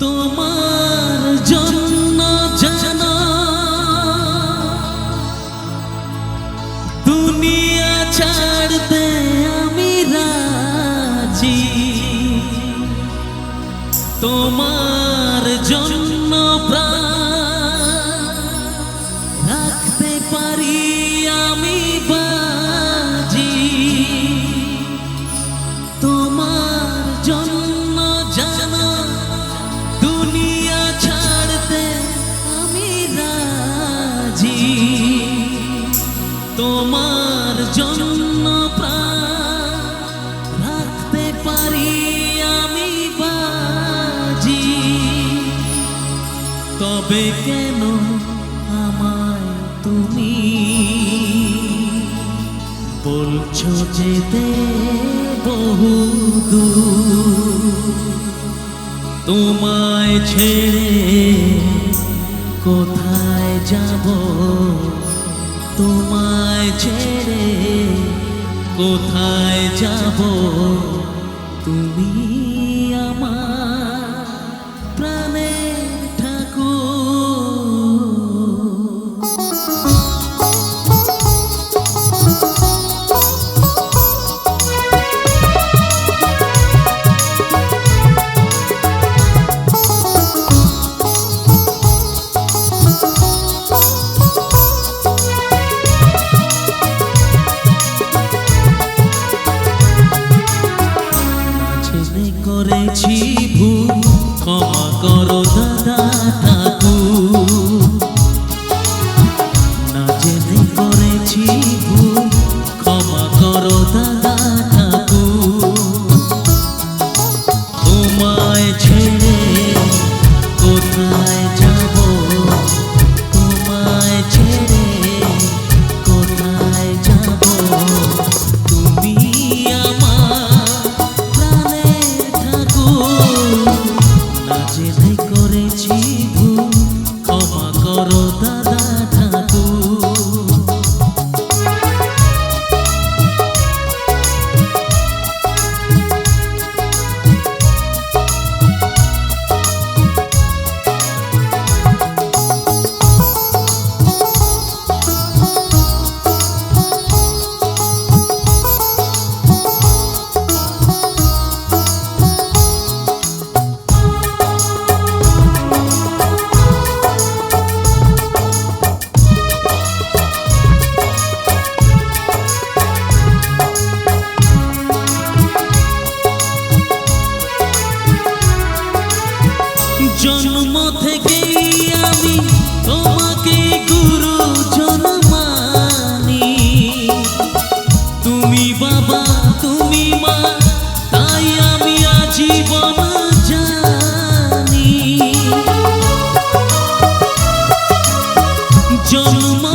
তোমার জন্য জানা। দুনিয়া ছাড়তে আমি রাজি। তোমার জন্য প্রা তোমার জন্য প্রাণ রাখতে পারি আমি বাজি। তবে কেন আমায় তুমি বলছো যেতে বহু তোমায় ছেড়ে কোথায় যাব? তোমায় ছেড়ে কোথায় যাব তুমি? 一步。জন্ম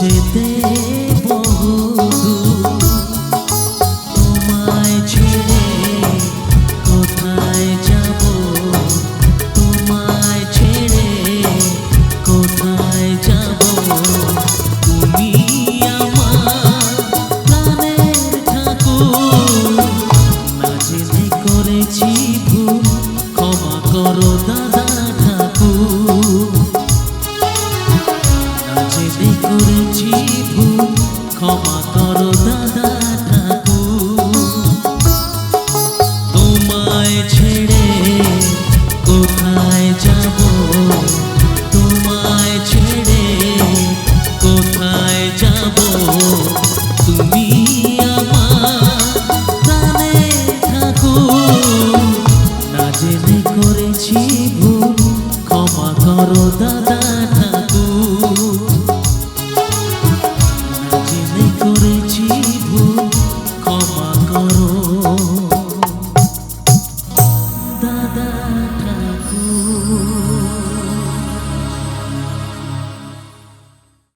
যেতে